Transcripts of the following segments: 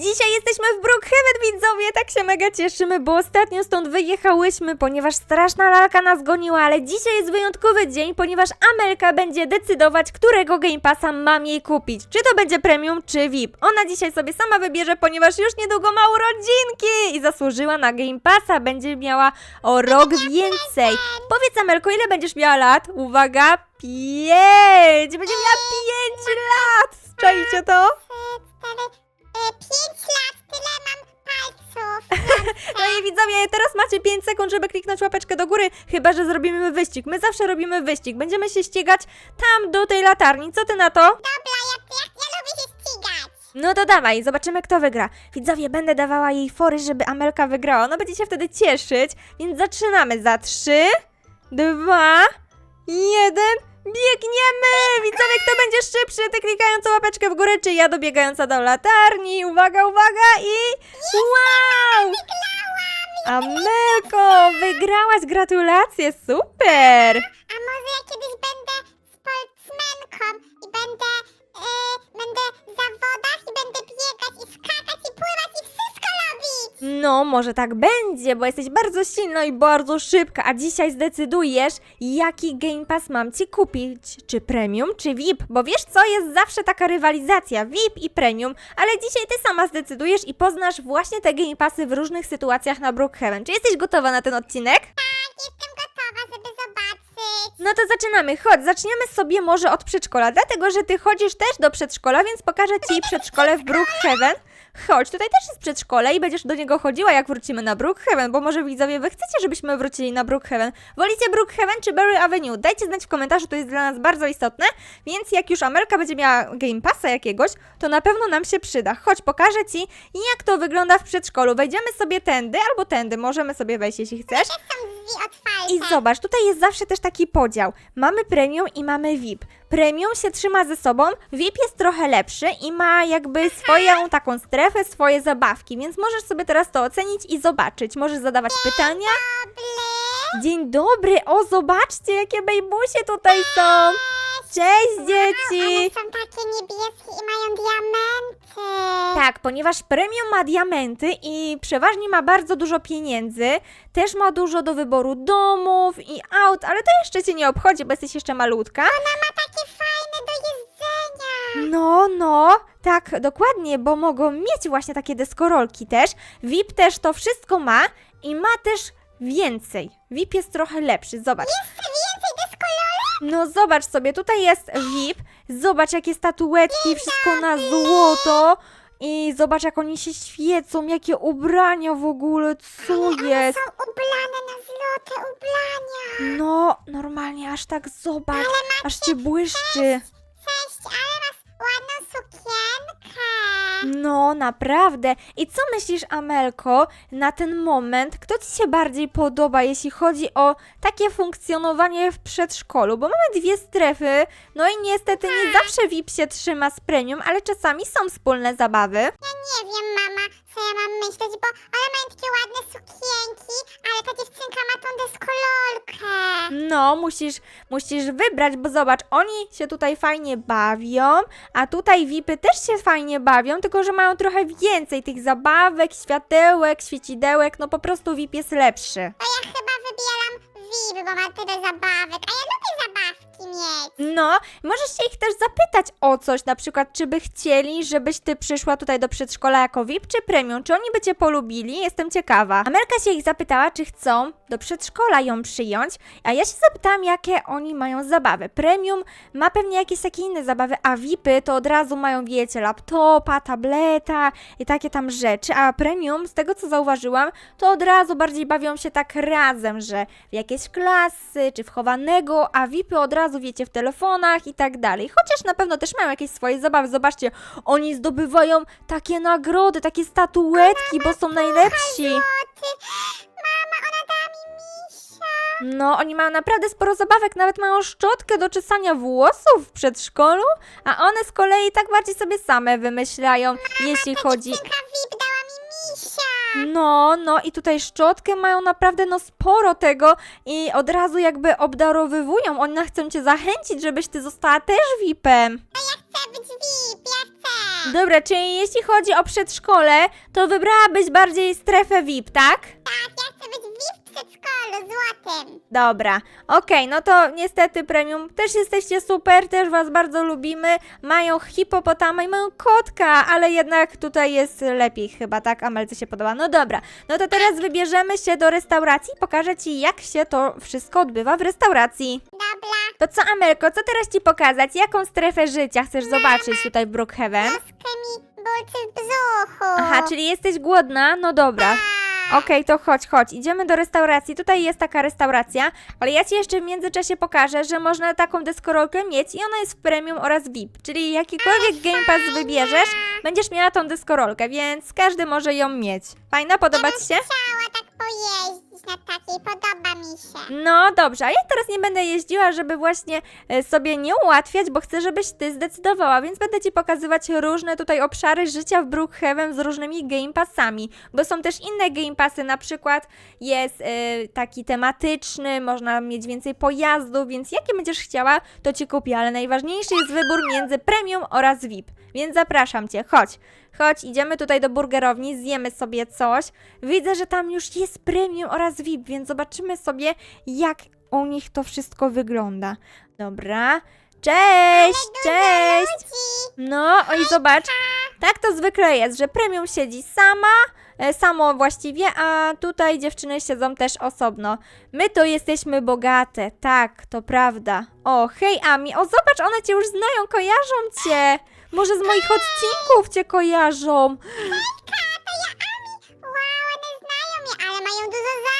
Dzisiaj jesteśmy w Brookhaven, widzowie, tak się mega cieszymy, bo ostatnio stąd wyjechałyśmy, ponieważ straszna lalka nas goniła, ale dzisiaj jest wyjątkowy dzień, ponieważ Amelka będzie decydować, którego Game Passa mam jej kupić. Czy to będzie premium, czy VIP. Ona dzisiaj sobie sama wybierze, ponieważ już niedługo ma urodzinki i zasłużyła na Game Passa, będzie miała o rok więcej. Powiedz Amelko, ile będziesz miała lat? Uwaga, pięć! Będzie miała pięć lat! Czajcie to? Cztery, e, pięć lat, tyle mam palców. No i widzowie, teraz macie 5 sekund, żeby kliknąć łapeczkę do góry, chyba że zrobimy wyścig. My zawsze robimy wyścig. Będziemy się ścigać tam do tej latarni. Co ty na to? Dobra, ja, ja, ja lubię się ścigać. No to dawaj, zobaczymy kto wygra. Widzowie, będę dawała jej fory, żeby Amelka wygrała. Ona będzie się wtedy cieszyć, więc zaczynamy za 3, 2, 1. Biegniemy! Widzowie, kto będzie szybszy? Ty klikając łapeczkę w górę, czy ja dobiegająca do latarni? Uwaga, uwaga i... Wow! Amelko, wygrałaś, gratulacje, super! A może ja kiedyś będę sportsmenką i będę, e, będę w zawodach i będę biegać i skakać No, może tak będzie, bo jesteś bardzo silna i bardzo szybka, a dzisiaj zdecydujesz, jaki Game Pass mam ci kupić. Czy premium, czy VIP? Bo wiesz co, jest zawsze taka rywalizacja, VIP i premium, ale dzisiaj ty sama zdecydujesz i poznasz właśnie te Game Passy w różnych sytuacjach na Brookhaven. Czy jesteś gotowa na ten odcinek? Tak, jestem gotowa, żeby zobaczyć. No to zaczynamy. Chodź, zaczniemy sobie może od przedszkola, dlatego że ty chodzisz też do przedszkola, więc pokażę ci przedszkole w Brookhaven. Chodź, tutaj też jest przedszkole i będziesz do niego chodziła, jak wrócimy na Brookhaven, bo może widzowie, wy chcecie, żebyśmy wrócili na Brookhaven. Wolicie Brookhaven czy Berry Avenue? Dajcie znać w komentarzu, to jest dla nas bardzo istotne, więc jak już Amelka będzie miała Game Passa jakiegoś, to na pewno nam się przyda. Chodź, pokażę ci, jak to wygląda w przedszkolu. Wejdziemy sobie tędy albo tędy, możemy sobie wejść, jeśli chcesz. Są drzwi otwarte. I zobacz, tutaj jest zawsze też taki podział. Mamy premium i mamy VIP. Premium się trzyma ze sobą, VIP jest trochę lepszy i ma jakby swoją taką strefę, swoje zabawki, więc możesz sobie teraz to ocenić i zobaczyć. Możesz zadawać pytania. Dobry. Dzień dobry, o zobaczcie jakie bejbusie tutaj są. Cześć One dzieci! są takie niebieskie i mają diamenty. Tak, ponieważ premium ma diamenty i przeważnie ma bardzo dużo pieniędzy, też ma dużo do wyboru domów i aut, ale to jeszcze cię nie obchodzi, bo jesteś jeszcze malutka. Ona ma takie fajne do jedzenia. No, no, tak, dokładnie, bo mogą mieć właśnie takie deskorolki też. VIP też to wszystko ma i ma też więcej. VIP jest trochę lepszy, zobacz. Deskolorek. No zobacz sobie, tutaj jest VIP, zobacz jakie statuetki, wszystko na złoto. I zobacz jak oni się świecą, jakie ubrania w ogóle, co jest? Są ublane na złote ubrania. No, normalnie aż tak zobacz, aż cię błyszczy. Cześć, ale masz ładną sukienkę. No, naprawdę. I co myślisz, Amelko, na ten moment? Kto ci się bardziej podoba, jeśli chodzi o takie funkcjonowanie w przedszkolu? Bo mamy dwie strefy, no i niestety nie zawsze VIP się trzyma z premium, ale czasami są wspólne zabawy. Ja nie wiem, mama, co ja mam myśleć, bo one mają takie ładne sukienki, ale ta dziewczynka ma tą deskolorkę. No, musisz, musisz wybrać, bo zobacz, oni się tutaj fajnie bawią, a tutaj VIPy też się fajnie bawią, tylko że mają trochę więcej tych zabawek, światełek, świecidełek, no po prostu VIP jest lepszy. To ja chyba wybieram VIP, bo ma tyle zabawek, a ja lubię zabawki mieć. No, możesz się ich też zapytać o coś, na przykład, czy by chcieli, żebyś ty przyszła tutaj do przedszkola jako VIP czy premium, czy oni by cię polubili, jestem ciekawa. Amelka się ich zapytała, czy chcą do przedszkola ją przyjąć, a ja się zapytałam, jakie oni mają zabawy. Premium ma pewnie jakieś takie inne zabawy, a VIPy to od razu mają, wiecie, laptopa, tableta i takie tam rzeczy, a premium, z tego co zauważyłam, to od razu bardziej bawią się tak razem, że w jakieś klasy, czy w chowanego, a VIPy od razu, wiecie, w telefonach i tak dalej. Chociaż na pewno też mają jakieś swoje zabawy. Zobaczcie, oni zdobywają takie nagrody, takie statuetki, bo są najlepsi. Mama, ona dała mi misia. No, oni mają naprawdę sporo zabawek, nawet mają szczotkę do czesania włosów w przedszkolu, a one z kolei tak bardziej sobie same wymyślają, jeśli chodzi... VIP dała misia. No, no i tutaj szczotkę mają naprawdę no sporo tego i od razu jakby obdarowywują. One chcą cię zachęcić, żebyś ty została też VIP-em. A być VIP, ja chcę Dobra, czyli jeśli chodzi o przedszkole, to wybrałabyś bardziej strefę VIP, tak? Tak, ja chcę być VIP w przedszkolu złotym. Dobra, okej, no to niestety premium też jesteście super, też was bardzo lubimy. Mają hipopotama i mają kotka, ale jednak tutaj jest lepiej chyba, tak? Amelce się podoba. No dobra, no to teraz wybierzemy się do restauracji. Pokażę ci, jak się to wszystko odbywa w restauracji. Dobra, To co, Amelko, co teraz ci pokazać? Jaką strefę życia chcesz zobaczyć tutaj w Brookhaven? troszkę mi bulcy w brzuchu. Aha, czyli jesteś głodna? No dobra. Tak. Okej, to chodź, chodź. Idziemy do restauracji. Tutaj jest taka restauracja, ale ja ci jeszcze w międzyczasie pokażę, że można taką deskorolkę mieć i ona jest w premium oraz VIP. Czyli jakikolwiek Game Pass wybierzesz, będziesz miała tą deskorolkę, więc każdy może ją mieć. Fajna, podoba ci się? Chciała tak pojeździć na takiej, podoba mi się. No dobrze, a ja teraz nie będę jeździła, żeby właśnie e, sobie nie ułatwiać, bo chcę, żebyś ty zdecydowała, więc będę ci pokazywać różne tutaj obszary życia w Brookhaven z różnymi Game Passami, bo są też inne Game Passy, na przykład jest e, taki tematyczny, można mieć więcej pojazdów, więc jakie będziesz chciała, to ci kupię, ale najważniejszy jest wybór między Premium oraz VIP, więc zapraszam cię, chodź. Chodź, idziemy tutaj do burgerowni, zjemy sobie coś. Widzę, że tam już jest premium oraz VIP, więc zobaczymy sobie, jak u nich to wszystko wygląda. Dobra. Cześć, cześć! No, oj, zobacz. Tak to zwykle jest, że premium siedzi sama, e, samo właściwie, a tutaj dziewczyny siedzą też osobno. My to jesteśmy bogate, tak, to prawda. O, hej Ami, o zobacz, one cię już znają, kojarzą cię. Może z moich odcinków cię kojarzą. to ja Ami. Wow, one znają mnie, ale mają dużo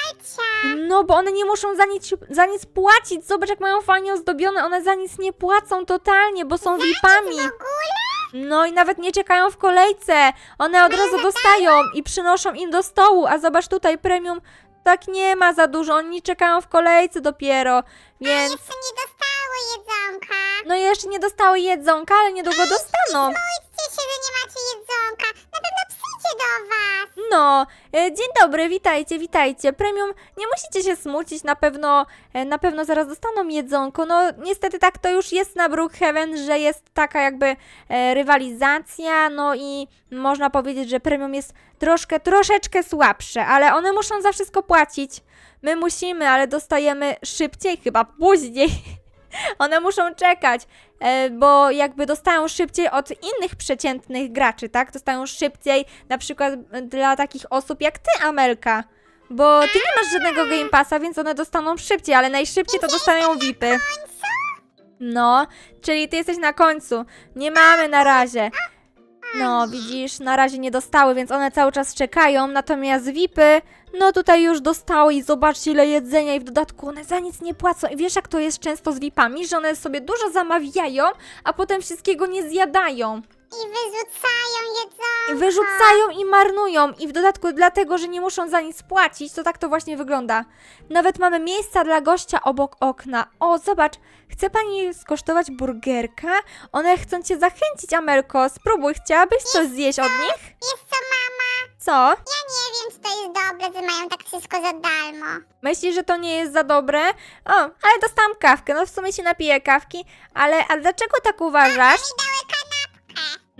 No, bo one nie muszą za nic, za nic płacić. Zobacz, jak mają fajnie ozdobione. One za nic nie płacą totalnie, bo są VIP-ami. W ogóle? No i nawet nie czekają w kolejce. One od razu dostają i przynoszą im do stołu. A zobacz tutaj, premium tak nie ma za dużo. Oni czekają w kolejce dopiero. Więc. Jeszcze nie dostały jedzonka. No i jeszcze nie dostały jedzonka, ale niedługo dostaną. Bójcie się, że nie macie jedzonka. Na pewno do was. No, e, dzień dobry, witajcie, witajcie. Premium, nie musicie się smucić, na pewno, e, na pewno zaraz dostaną jedzonko. No, niestety tak to już jest na Brookhaven, że jest taka jakby e, rywalizacja, no i można powiedzieć, że premium jest troszkę, troszeczkę słabsze, ale one muszą za wszystko płacić. My musimy, ale dostajemy szybciej, chyba później. One muszą czekać, e, bo jakby dostają szybciej od innych przeciętnych graczy, tak? Dostają szybciej na przykład e, dla takich osób jak ty, Amelka. Bo ty nie masz żadnego Game Passa, więc one dostaną szybciej, ale najszybciej to dostają VIPy. No, czyli ty jesteś na końcu. Nie mamy na razie. No, widzisz, na razie nie dostały, więc one cały czas czekają, natomiast VIPy, no tutaj już dostały i zobaczcie ile jedzenia i w dodatku one za nic nie płacą. I wiesz jak to jest często z VIPami, że one sobie dużo zamawiają, a potem wszystkiego nie zjadają. I wyrzucają jedzonko. Wyrzucają i marnują i w dodatku dlatego, że nie muszą za nic płacić, to tak to właśnie wygląda. Nawet mamy miejsca dla gościa obok okna. O, zobacz, chce pani skosztować burgerka? One chcą cię zachęcić, Amelko. Spróbuj, chciałabyś coś zjeść od nich? Wiesz co, mama? Co? Ja nie wiem, czy to jest dobre, że mają tak wszystko za darmo. Myślisz, że to nie jest za dobre? O, ale dostałam kawkę, no w sumie się napiję kawki, ale a dlaczego tak uważasz? Mi dały.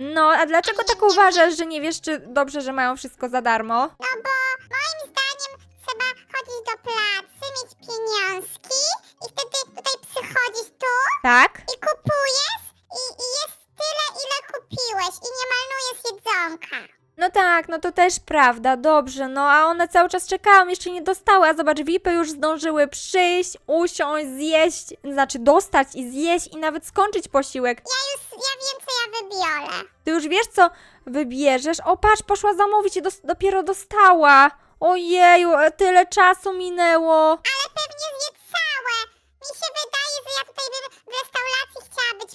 No, a dlaczego tak uważasz, że nie wiesz, czy dobrze, że mają wszystko za darmo? No bo moim zdaniem trzeba chodzić do pracy, mieć pieniążki i wtedy tutaj przychodzisz tu Tak? i kupujesz i, i jest tyle, ile kupiłeś i nie marnujesz jedzonka. No tak, no to też prawda, dobrze, no a one cały czas czekają, jeszcze nie dostały, a zobacz, VIPy już zdążyły przyjść, usiąść, zjeść, znaczy dostać i zjeść i nawet skończyć posiłek. Ja już, ja wiem, co ja wybiorę. Ty już wiesz, co wybierzesz? O, patrz, poszła zamówić i dos- dopiero dostała. Ojeju, tyle czasu minęło. Ale pewnie zje całe. Mi się wydaje, że ja tutaj bym w restauracji chciała być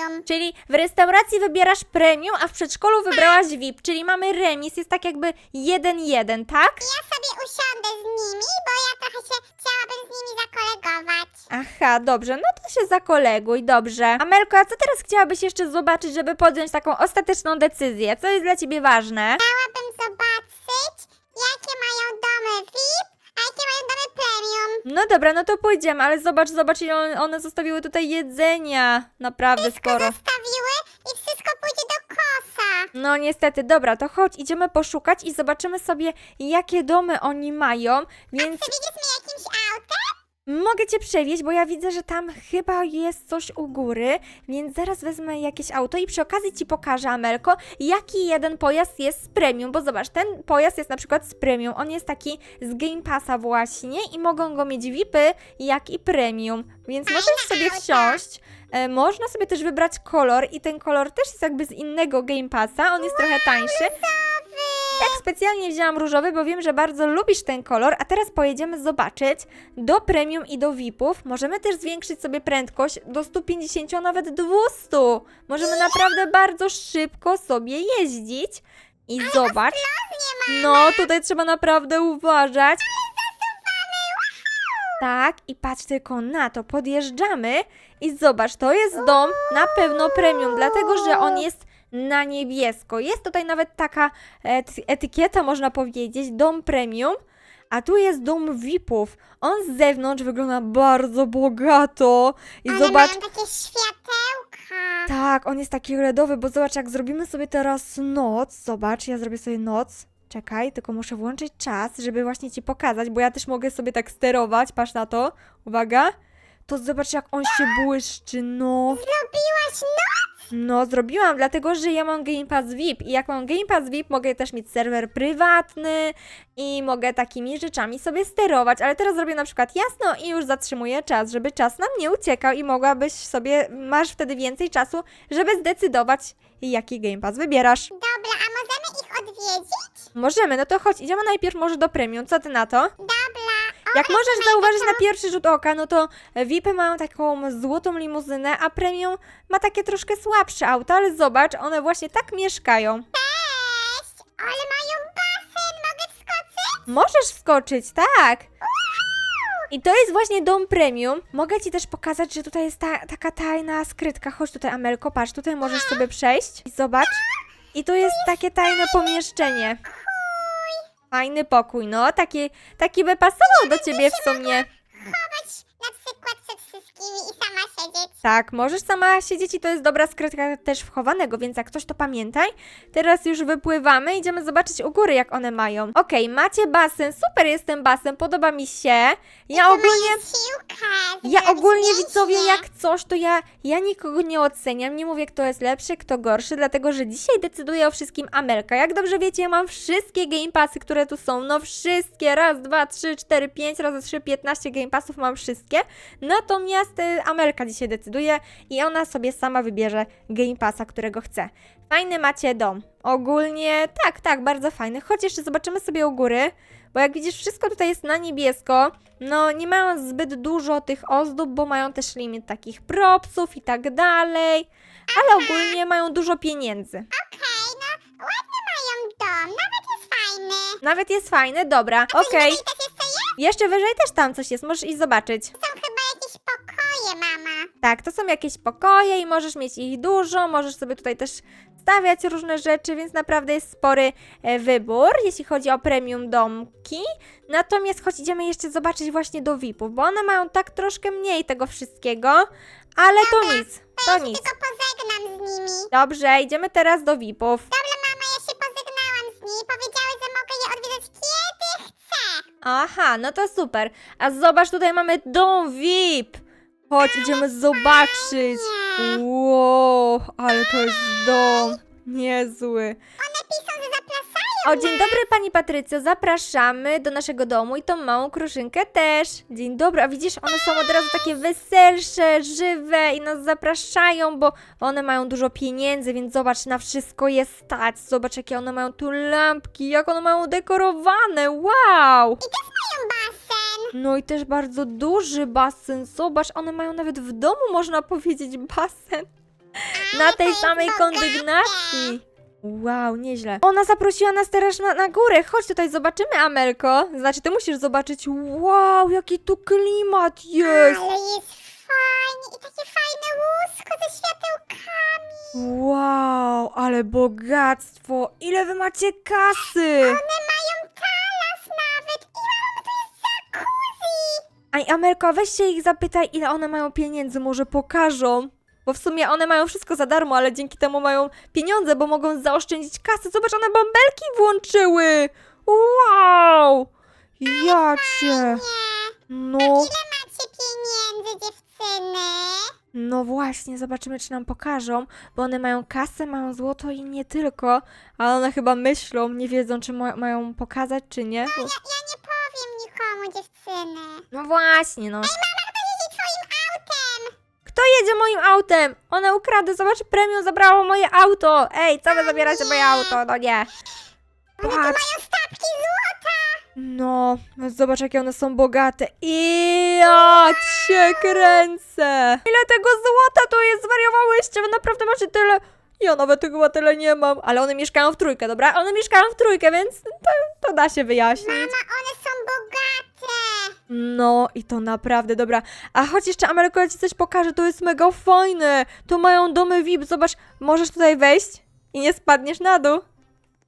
premium. Czyli w restauracji wybierasz premium, a w przedszkolu wybrałaś VIP, czyli mamy remis, jest tak jakby 1-1, tak? Ja sobie usiądę z nimi, bo ja trochę się chciałabym z nimi zakolegować. Aha, dobrze, no to się zakoleguj, dobrze. Amelko, a co teraz chciałabyś jeszcze zobaczyć, żeby podjąć taką ostateczną decyzję? Co jest dla ciebie ważne? Chciałabym zobaczyć, jakie mają domy VIP, a jakie mają domy premium. No dobra, no to pójdziemy, ale zobacz, zobacz, ile one- one zostawiły tutaj jedzenia. Naprawdę sporo. Zostawiły i wszystko pójdzie do kosza. No niestety, dobra, to chodź, idziemy poszukać i zobaczymy sobie, jakie domy oni mają, więc Przewieziesz mnie jakimś autem? Mogę cię przewieźć, bo ja widzę, że tam chyba jest coś u góry, więc zaraz wezmę jakieś auto i przy okazji ci pokażę, Amelko, jaki jeden pojazd jest z premium, bo zobacz, ten pojazd jest na przykład z premium, on jest taki z Game Passa właśnie i mogą go mieć VIPy, jak i premium, więc możesz sobie auto. wsiąść. E, można sobie też wybrać kolor i ten kolor też jest jakby z innego Game Passa, on jest trochę tańszy. Tak, specjalnie wzięłam różowy, bo wiem, że bardzo lubisz ten kolor, a teraz pojedziemy zobaczyć do premium i do VIPów. Możemy też zwiększyć sobie prędkość do 150, a nawet 200. Możemy naprawdę bardzo szybko sobie jeździć. I zobacz. No, tutaj trzeba naprawdę uważać. Tak, i patrz tylko na to, podjeżdżamy i zobacz, to jest dom na pewno premium, dlatego że on jest na niebiesko. Jest tutaj nawet taka ety- etykieta, można powiedzieć, dom premium, a tu jest dom VIP-ów. On z zewnątrz wygląda bardzo bogato i Ale zobacz, mają takie światełka. tak, on jest taki LEDowy, bo zobacz, jak zrobimy sobie teraz noc, zobacz, ja zrobię sobie noc. Czekaj, tylko muszę włączyć czas, żeby właśnie ci pokazać, bo ja też mogę sobie tak sterować, patrz na to, uwaga. To zobacz, jak on się błyszczy, no. Zrobiłaś noc? No, zrobiłam, dlatego że ja mam Game Pass VIP i jak mam Game Pass VIP, mogę też mieć serwer prywatny i mogę takimi rzeczami sobie sterować, ale teraz zrobię na przykład jasno i już zatrzymuję czas, żeby czas nam nie uciekał i mogłabyś sobie, masz wtedy więcej czasu, żeby zdecydować, jaki Game Pass wybierasz. Dobra, a możemy ich odwiedzić? Możemy, no to chodź, idziemy najpierw może do premium, co ty na to? Dobra. Jak możesz zauważyć na pierwszy rzut oka, no to VIPy mają taką złotą limuzynę, a premium ma takie troszkę słabsze auto, ale zobacz, one właśnie tak mieszkają. Cześć! Ale mają basen, mogę wskoczyć? Możesz wskoczyć, tak. I to jest właśnie dom premium. Mogę ci też pokazać, że tutaj jest ta, taka tajna skrytka. Chodź tutaj, Amelko, patrz, tutaj możesz sobie przejść i zobacz. I tu jest takie tajne pomieszczenie. Fajny pokój, no, taki, taki by pasował do ciebie w sumie. Chować na przykład wszystkimi i sama siedzieć. Tak, możesz sama siedzieć i to jest dobra skrytka też wchowanego, więc jak ktoś to pamiętaj. Teraz już wypływamy, idziemy zobaczyć u góry, jak one mają. Okej, macie basen, super jest ten basen, podoba mi się. Ja To ogólnie... żeby Ja ogólnie mięśnie. widzowie, jak coś, to ja, ja nikogo nie oceniam, nie mówię kto jest lepszy, kto gorszy, dlatego że dzisiaj decyduje o wszystkim Amelka. Jak dobrze wiecie, ja mam wszystkie Game Passy, które tu są, no wszystkie, raz, dwa, trzy, cztery, pięć, razy trzy, piętnaście Game Passów mam wszystkie, natomiast y, Amelka dzisiaj decyduje i ona sobie sama wybierze Game Passa, którego chce. Fajny macie dom. Ogólnie, tak, tak, bardzo fajny. Chodź jeszcze zobaczymy sobie u góry, bo jak widzisz, wszystko tutaj jest na niebiesko. No, nie mają zbyt dużo tych ozdób, bo mają też limit takich propsów i tak dalej. Ale ogólnie mają dużo pieniędzy. Okej, no ładny mają dom, nawet jest fajny. Nawet jest fajny, dobra, okej. Też jeszcze jest? Jeszcze wyżej też tam coś jest, możesz iść zobaczyć. Są Tak, to są jakieś pokoje i możesz mieć ich dużo, możesz sobie tutaj też stawiać różne rzeczy, więc naprawdę jest spory e, wybór, jeśli chodzi o premium domki. Natomiast choć idziemy jeszcze zobaczyć właśnie do VIP-ów, bo one mają tak troszkę mniej tego wszystkiego, ale to nic, To to ja się nic. tylko pożegnam z nimi. Dobrze, idziemy teraz do VIP-ów. Dobra, mama, ja się pożegnałam z nimi. Powiedziały, że mogę je odwiedzać kiedy chcę. Aha, no to super. A zobacz, tutaj mamy dom VIP. Chodź, idziemy zobaczyć. Wow, ale to jest dom. Niezły. One piszą, że zapraszają. O, dzień dobry Pani Patrycjo, zapraszamy do naszego domu i tą małą kruszynkę też. Dzień dobry, a widzisz, one są od razu takie weselsze, żywe i nas zapraszają, bo one mają dużo pieniędzy, więc zobacz, na wszystko je stać. Zobacz, jakie one mają tu lampki, jak one mają dekorowane, wow! I też mają basen. No i też bardzo duży basen, zobacz, one mają nawet w domu, można powiedzieć, basen. Na tej samej kondygnacji. Wow, nieźle. Ona zaprosiła nas teraz na, na górę. Chodź tutaj, zobaczymy, Amelko. Znaczy, ty musisz zobaczyć. Wow, jaki tu klimat jest. Ale jest fajnie i takie fajne łóżko ze światełkami. Wow, ale bogactwo. Ile wy macie kasy? One mają talas nawet. I mama, to jest jacuzzi. Aj, Amelko, weź się ich zapytaj, ile one mają pieniędzy. Może pokażą. Bo w sumie one mają wszystko za darmo, ale dzięki temu mają pieniądze, bo mogą zaoszczędzić kasę. Zobacz, one bąbelki włączyły! Wow! Jacie! Nie. No, Ile macie pieniędzy, dziewczyny? no właśnie, zobaczymy, czy nam pokażą, bo one mają kasę, mają złoto i nie tylko, ale one chyba myślą, nie wiedzą, czy ma mają pokazać, czy nie. Bo... Ja, ja nie powiem nikomu, dziewczyny. No właśnie, no. Mama, Kto jedzie moim autem? One ukradły, zobacz, premium zabrało moje auto. Ej, co wy zabieracie moje auto? No nie. One tu Patrz. mają stawki złota. No, zobacz jakie one są bogate. I ja cię kręcę. Ile tego złota tu jest? Zwariowałyście, wy naprawdę macie tyle. Ja nawet chyba tyle nie mam, ale one mieszkają w trójkę, dobra? One mieszkają w trójkę, więc to, to da się wyjaśnić. Mama, one są bogate. No i to naprawdę dobra. A chodź jeszcze, Ameryko, ja ci coś pokażę, to jest mega fajne. Tu mają domy VIP, zobacz, możesz tutaj wejść i nie spadniesz na dół.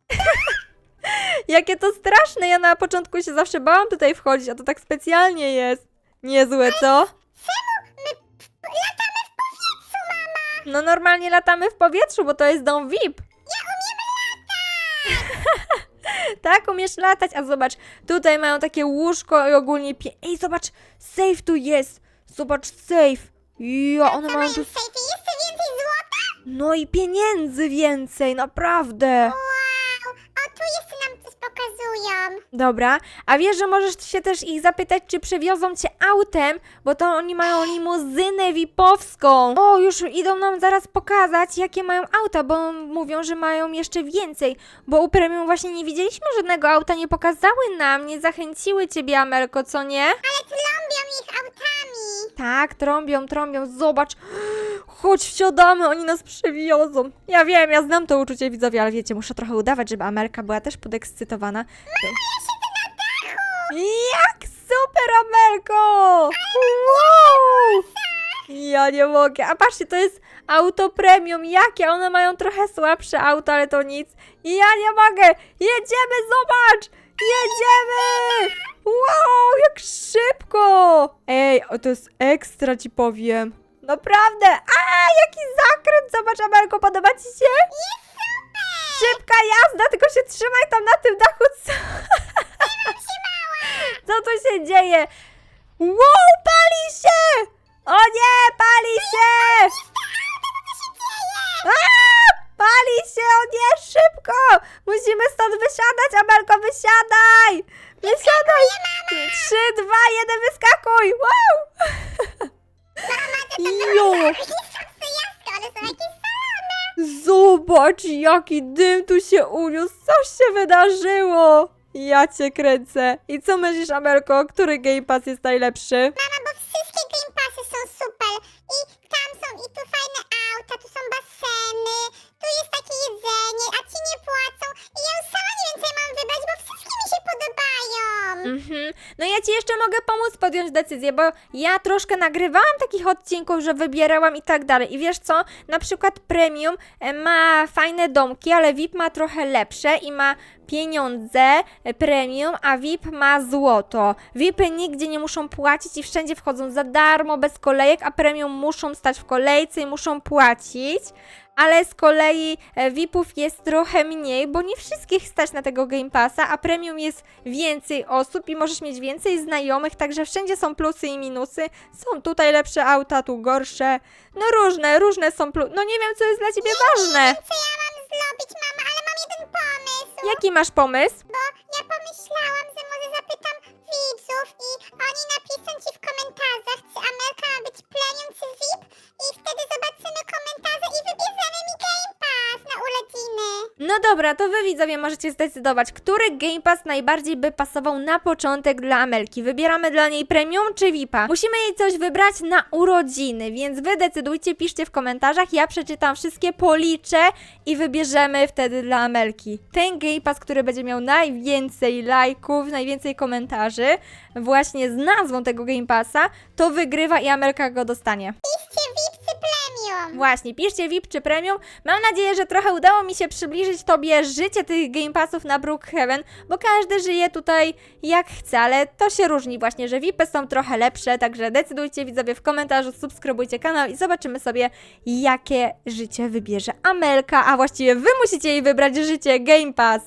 Jakie to straszne, ja na początku się zawsze bałam tutaj wchodzić, a to tak specjalnie jest. Niezłe, co? Czemu my p- latamy w powietrzu, mama? No normalnie latamy w powietrzu, bo to jest dom VIP. Ja umiem latać. Tak, umiesz latać, a zobacz, tutaj mają takie łóżko i ogólnie pie... Ej, zobacz, safe tu jest. Zobacz, safe. Ja, one mają tu... Jeszcze więcej złota? No i pieniędzy więcej, naprawdę. Wow. Pokazują. Dobra, a wiesz, że możesz się też ich zapytać, czy przewiozą cię autem, bo to oni mają limuzynę VIP-owską. O, już idą nam zaraz pokazać, jakie mają auta, bo mówią, że mają jeszcze więcej, bo u Premium właśnie nie widzieliśmy żadnego auta, nie pokazały nam, nie zachęciły ciebie, Amelko, co nie? Ale trąbią ich autami. Tak, trąbią, trąbią, zobacz. Chodź, wsiadamy, oni nas przewiozą. Ja wiem, ja znam to uczucie widzowie, ale wiecie, muszę trochę udawać, żeby Amelka była też podekscytowana. Jak super, Amelko! Wow! Ja nie mogę. A patrzcie, to jest auto premium. Jakie? One mają trochę słabsze auto, ale to nic. Ja nie mogę. Jedziemy, zobacz! Jedziemy! Wow, jak szybko! Ej, o, to jest ekstra, ci powiem. Naprawdę. A, jaki zakręt! Zobacz, Amelko, podoba ci się? Szybka jazda, tylko się trzymaj tam na tym dachu. Co, co tu się dzieje? Wow, pali się! O nie, pali się! A, pali się, o nie, szybko! Musimy stąd wysiadać, Amelko, wysiadaj! Wysiadaj! Trzy, dwa, jeden, wyskakuj! Wow! Jo! Zobacz, jaki dym tu się uniósł. Co się wydarzyło? Ja cię kręcę. I co myślisz, Amelko? Który Game Pass jest najlepszy? Mama, bo wszystkie Game Passy są No ja ci jeszcze mogę pomóc podjąć decyzję, bo ja troszkę nagrywałam takich odcinków, że wybierałam i tak dalej. I wiesz co? Na przykład Premium e, ma fajne domki, ale VIP ma trochę lepsze i ma pieniądze e, Premium, a VIP ma złoto. VIPy nigdzie nie muszą płacić i wszędzie wchodzą za darmo, bez kolejek, a Premium muszą stać w kolejce i muszą płacić. Ale z kolei e, VIP-ów jest trochę mniej, bo nie wszystkich stać na tego Game Passa, a premium jest więcej osób i możesz mieć więcej znajomych, także wszędzie są plusy i minusy. Są tutaj lepsze auta, tu gorsze. No różne, różne są plusy. No nie wiem, co jest dla ciebie ważne. Co ja mam zrobić, mama, ale mam jeden pomysł. Jaki masz pomysł? Bo ja pomyślałam, że może zapytam widzów i oni napiszą ci w komentarzach, czy Amelka ma być premium czy VIP i wtedy zobaczymy komentarze i wybierzemy mi Game Pass na urodziny. No dobra, to wy widzowie możecie zdecydować, który Game Pass najbardziej by pasował na początek dla Amelki. Wybieramy dla niej premium czy VIPa? Musimy jej coś wybrać na urodziny, więc wy decydujcie, piszcie w komentarzach, ja przeczytam wszystkie, policzę i wybierzemy wtedy dla Amelki. Ten Game Pass, który będzie miał najwięcej lajków, najwięcej komentarzy, właśnie z nazwą tego Game Passa, to wygrywa i Amelka go dostanie. Piszcie VIP. Premium. Właśnie, piszcie VIP czy premium. Mam nadzieję, że trochę udało mi się przybliżyć Tobie życie tych Game Passów na Brookhaven, bo każdy żyje tutaj jak chce, ale to się różni właśnie, że VIPy są trochę lepsze, także decydujcie widzowie w komentarzu, subskrybujcie kanał i zobaczymy sobie, jakie życie wybierze Amelka, a właściwie Wy musicie jej wybrać życie Game Pass.